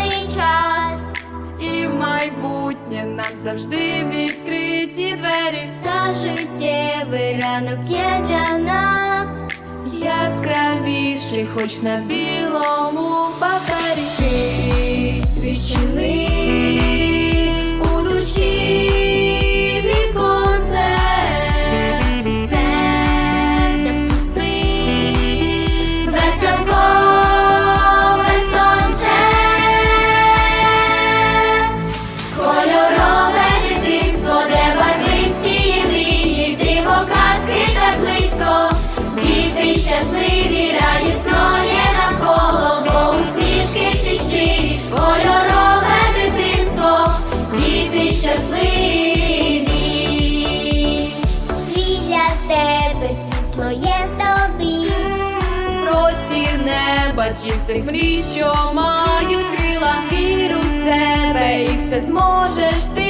вільний час, і в майбутнє нам завжди відкриті двері. Та життєвий ранок є для нас яскравіший, хоч на білому. Є в тобі. просі неба, чистих мрій, що мають крила. віру в себе і все зможеш ти.